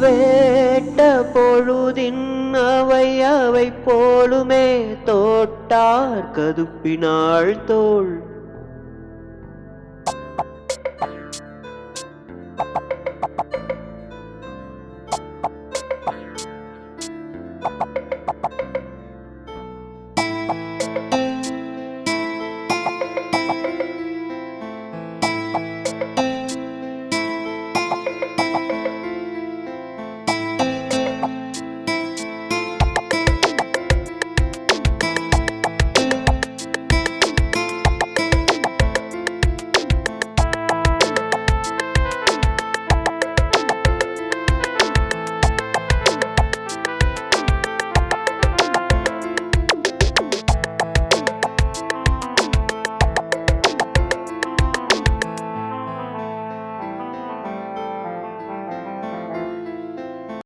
வேட்ட பொழுதின் அவை அவை போலுமே தோட்டார் கதுப்பினாள் தோள்.